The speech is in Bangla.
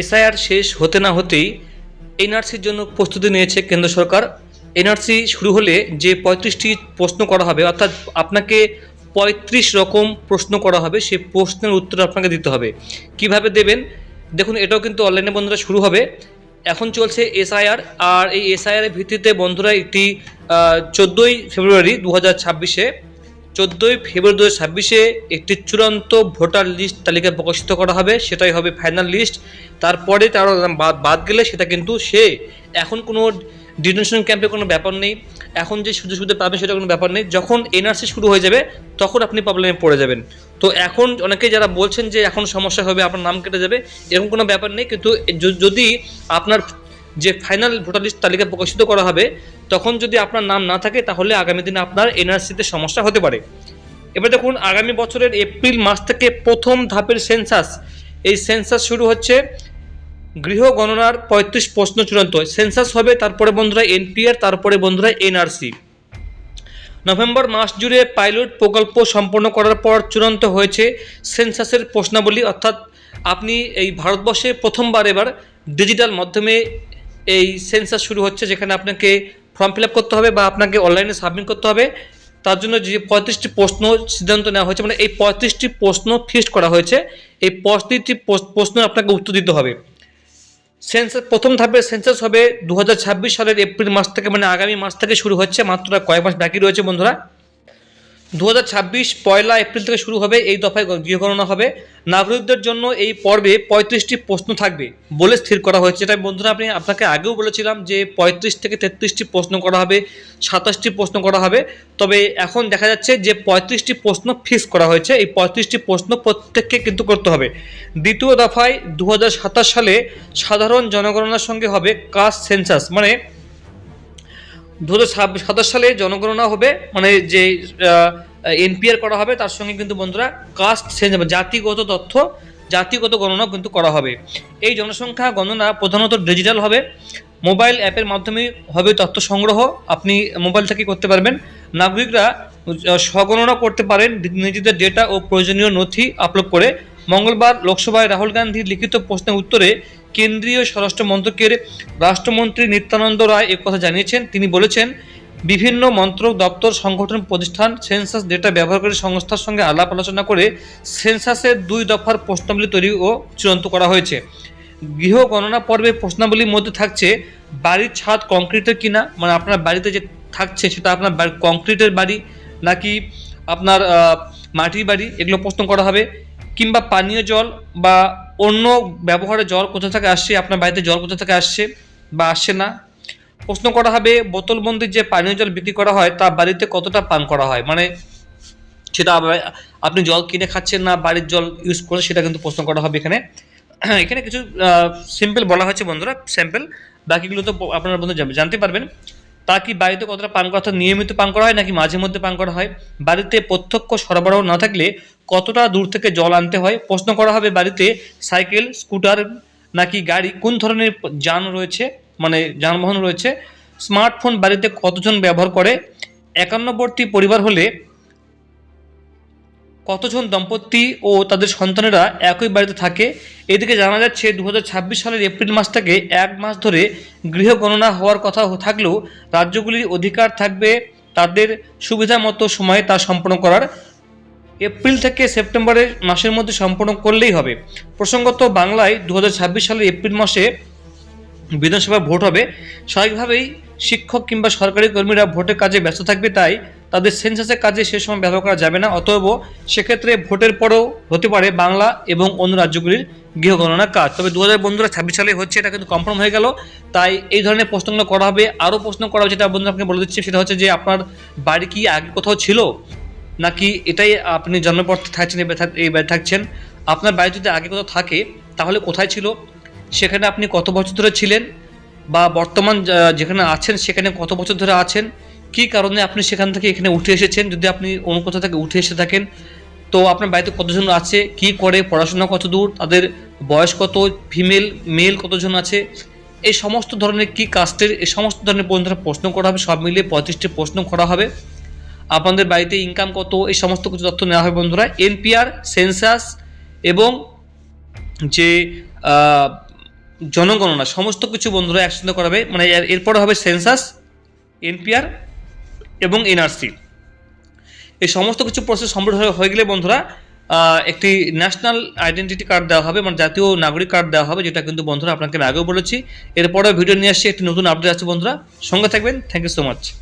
এসআইআর শেষ হতে না হতেই এনআরসির জন্য প্রস্তুতি নিয়েছে কেন্দ্র সরকার। এনআরসি শুরু হলে যে পঁয়ত্রিশটি প্রশ্ন করা হবে, অর্থাৎ আপনাকে পঁয়ত্রিশ রকম প্রশ্ন করা হবে সেই প্রশ্নের উত্তর আপনাকে দিতে হবে। কীভাবে দেবেন? দেখুন, এটাও কিন্তু অনলাইনে বন্ধুরা শুরু হবে। এখন চলছে এসআইআর, আর এই এসআইআর এর ভিত্তিতে বন্ধুরা একটি চোদ্দোই ফেব্রুয়ারি দু হাজার ছাব্বিশে চোদ্দোই ফেব্রুয়ারি দু ছাব্বিশে একটি চূড়ান্ত ভোটার লিস্ট তালিকা প্রকাশিত করা হবে, সেটাই হবে ফাইনাল লিস্ট তারপরে তার বাদ গেলে সেটা কিন্তু সে এখন কোনো ডিটেনশন ক্যাম্পে কোনো ব্যাপার নেই। এখন যে সুযোগ সুবিধা পাবে সেটা কোনো ব্যাপার নেই। যখন এনআরসি শুরু হয়ে যাবে, তখন আপনি প্রবলেমে পড়ে যাবেন। তো এখন অনেকে যারা বলছেন যে এখন সমস্যা হবে, আপনার নাম কেটে যাবে, এরকম কোনো ব্যাপার নেই। কিন্তু যদি আপনার যে ফাইনাল ভোটার লিস্ট তালিকা প্রকাশিত করা হবে, তখন যদি আপনার নাম না থাকে, তাহলে আগামী দিনে আপনার এনআরসিতে সমস্যা হতে পারে। এবার দেখুন, আগামী বছরের এপ্রিল মাস থেকে প্রথম ধাপের সেন্সাস। এই সেন্সাস শুরু হচ্ছে গৃহ গণনার পঁয়ত্রিশ প্রশ্ন চূড়ান্ত। সেন্সাস হবে তারপরে বন্ধুরা এনপিআর, তারপরে বন্ধুরা এনআরসি। নভেম্বর মাস জুড়ে পাইলট প্রকল্প সম্পন্ন করার পর চূড়ান্ত হয়েছে সেন্সাসের প্রশ্নাবলী। অর্থাৎ আপনি এই ভারতবর্ষে প্রথমবার এবার ডিজিটাল মাধ্যমে এই সেন্সাস শুরু হচ্ছে, যেখানে আপনাকে ফর্ম ফিল করতে হবে বা আপনাকে অনলাইনে সাবমিট করতে হবে। তার জন্য যে পঁয়ত্রিশটি প্রশ্ন সিদ্ধান্ত নেওয়া হয়েছে মানে এই পঁয়ত্রিশটি প্রশ্ন ফিক্সড করা হয়েছে। এই পঁয়ত্রিশটি প্রশ্ন আপনাকে উত্তর দিতে হবে। সেন্সাস প্রথম ধাপের সেন্সাস হবে দু হাজার ছাব্বিশ সালের এপ্রিল মাস থেকে মানে আগামী মাস থেকে শুরু হচ্ছে, মাত্র কয়েক মাস বাকি রয়েছে বন্ধুরা। দু হাজার ছাব্বিশ পয়লা এপ্রিল থেকে শুরু হবে এই দফায় গৃহগণনা হবে। নাগরিকদের জন্য এই পর্বে পঁয়ত্রিশটি প্রশ্ন থাকবে বলে স্থির করা হয়েছে। এটা বন্ধুরা আপনি আপনাকে আগেও বলেছিলাম যে পঁয়ত্রিশ থেকে তেত্রিশটি প্রশ্ন করা হবে, সাতাশটি প্রশ্ন করা হবে। তবে এখন দেখা যাচ্ছে যে পঁয়ত্রিশটি প্রশ্ন ফিক্স করা হয়েছে। এই পঁয়ত্রিশটি প্রশ্ন প্রত্যেককে কিন্তু করতে হবে। দ্বিতীয় দফায় দু হাজার সাতাশ সালে সাধারণ জনগণনার সঙ্গে হবে কাস্ট সেন্সাস। মানে দু হাজার সাতাশ সালে জনগণনা হবে মানে যে এনপিআর করা হবে, তার সঙ্গে কিন্তু বন্ধুরা কাস্ট জাতিগত তথ্য, জাতিগত গণনা কিন্তু করা হবে। এই জনসংখ্যা গণনা প্রধানত ডিজিটাল হবে মোবাইল অ্যাপের মাধ্যমে হবে তথ্য সংগ্রহ, আপনি মোবাইল থেকে করতে পারবেন। নাগরিকরা স্বগণনা করতে পারেন, নিজেদের ডেটা ও প্রয়োজনীয় নথি আপলোড করে মঙ্গলবার লোকসভায় রাহুল গান্ধীর লিখিত প্রশ্নের উত্তরে কেন্দ্রীয় স্বরাষ্ট্র মন্ত্রকের রাষ্ট্রমন্ত্রী নিত্যানন্দ রায় কথা জানিয়েছেন। তিনি বলেছেন, বিভিন্ন মন্ত্রক, দপ্তর, সংগঠন, প্রতিষ্ঠান, সেন্সাস ডেটা ব্যবহারকারী সংস্থার সঙ্গে আলাপ আলোচনা করে সেন্সাসের দুই দফার প্রশ্নাবলী তৈরি ও চূড়ান্ত করা হয়েছে। গৃহ গণনা পর্বে প্রশ্নাবলীর মধ্যে থাকছে, বাড়ির ছাদ কংক্রিটের কিনা মানে আপনার বাড়িতে যে থাকছে সেটা আপনার কংক্রিটের বাড়ি নাকি আপনার মাটির বাড়ি, এগুলো প্রশ্ন করা হবে। কিংবা পানীয় জল বা অন্য ব্যবহারের জল কোথা থেকে আসছে, আপনার বাড়িতে জল কোথা থেকে আসছে বা আসছে না, প্রশ্ন করা হবে বোতলবন্দি যে পানীয় জল বিক্রি করা হয় তা বাড়িতে কতটা পান করা হয়? মানে সেটা আপনি জল কিনে খাচ্ছেন না, বাড়ির জল ইউজ করে সেটা কিন্তু প্রশ্ন করা হবে এখানে। এখানে কিছু সিম্পল বলা হয়েছে বন্ধুরা স্যাম্পল বাকিগুলো তো আপনারা বন্ধু জানতে পারবেন। তা কি বাড়িতে কতটা পান করা অর্থাৎ নিয়মিত পান করা হয় নাকি মাঝে মধ্যে পান করা হয়? বাড়িতে প্রত্যক্ষ সরবরাহ না থাকলে কতটা দূর থেকে জল আনতে হয়? প্রশ্ন করা হবে বাড়িতে সাইকেল, স্কুটার নাকি গাড়ি? কোন ধরনের যান রয়েছে? মানে যানবাহন রয়েছে? স্মার্টফোন বাড়িতে কতজন ব্যবহার করে? একান্নবর্তী পরিবার হলে কতজন দম্পতি ও তাদের সন্তানেরা একই বাড়িতে থাকে? এদিকে জানা যাচ্ছে দু হাজার ছাব্বিশ সালের এপ্রিল মাস থেকে এক মাস ধরে গৃহ গণনা হওয়ার কথা থাকলেও রাজ্যগুলির অধিকার থাকবে তাদের সুবিধা মতো সময়ে তা সম্পন্ন করার। এপ্রিল থেকে সেপ্টেম্বরের মাসের মধ্যে সম্পন্ন করলেই হবে। প্রসঙ্গত, বাংলায় দু হাজার ছাব্বিশ সালের এপ্রিল মাসে বিধানসভা ভোট হবে। স্বাভাবিকভাবেই শিক্ষক কিংবা সরকারি কর্মীরা ভোটের কাজে ব্যস্ত থাকবে, তাই তাদের সেন্সাসের কাজে সে সময় ব্যবহার করা যাবে না, অতএব সেক্ষেত্রে ভোটের পরেও হতে পারে বাংলা এবং অন্য রাজ্যগুলির গৃহগণনার কাজ। তবে দু হাজার বন্ধুরা ছাব্বিশ সালে হচ্ছে এটা কিন্তু কনফার্ম হয়ে গেল। তাই এই ধরনের প্রশ্নগুলো করা হবে। আরও প্রশ্ন করা হবে যেটা বন্ধু আপনাকে বলে দিচ্ছি, সেটা হচ্ছে যে আপনার বাড়ি কি আগে কোথাও ছিল? নাকি এটাই আপনি জন্মের পর থাকছেন, এই বাড়ি থাকছেন। আপনার বাড়ি যদি আগে কোথাও থাকে, তাহলে কোথায় ছিল? সেখানে আপনি কত বছর ধরে ছিলেন? বা বর্তমান যেখানে আছেন, সেখানে কত বছর ধরে আছেন? কী কারণে আপনি সেখান থেকে এখানে উঠে এসেছেন? যদি আপনি অন্য কোথাও থেকে উঠে এসে থাকেন, তো আপনার বাড়িতে কতজন আছে? কি করে? পড়াশোনা কত দূর তাদের বয়স কত? ফিমেল, মেল কতজন আছে? এই সমস্ত ধরনের কি কাস্টের, এই সমস্ত ধরনের বন্ধুরা প্রশ্ন করা হবে। সব মিলিয়ে পঁয়ত্রিশটি প্রশ্ন করা হবে। আপনাদের বাড়িতে ইনকাম কত? এই সমস্ত কিছু তথ্য নেওয়া হবে বন্ধুরা। এনপিআর সেন্সাস এবং যে জনগণনা, সমস্ত কিছু বন্ধুরা একসঙ্গে করাবে। মানে এর, এরপরে হবে সেন্সাস এনপিআর এবং এনআরসি। এই সমস্ত কিছু প্রসেস সম্পূর্ণ হয়ে- গেলে বন্ধুরা একটি ন্যাশনাল আইডেন্টিটি কার্ড দেওয়া হবে মানে জাতীয় নাগরিক কার্ড দেওয়া হবে, যেটা কিন্তু বন্ধুরা আপনাকে আগেও বলেছি। এরপরে ভিডিও নিয়ে আসছি, একটি নতুন আপডেট আছে বন্ধুরা। সঙ্গে থাকবেন। Thank you so much